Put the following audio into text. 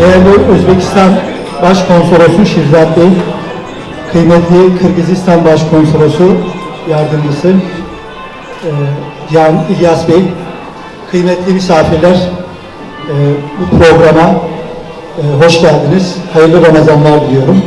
Özbekistan Başkonsolosu Şirzat Bey, kıymetli Kırgızistan Başkonsolosu Yardımcısı e, Can İlyas Bey, kıymetli misafirler, e, bu programa e, hoş geldiniz. Hayırlı Ramazanlar diliyorum.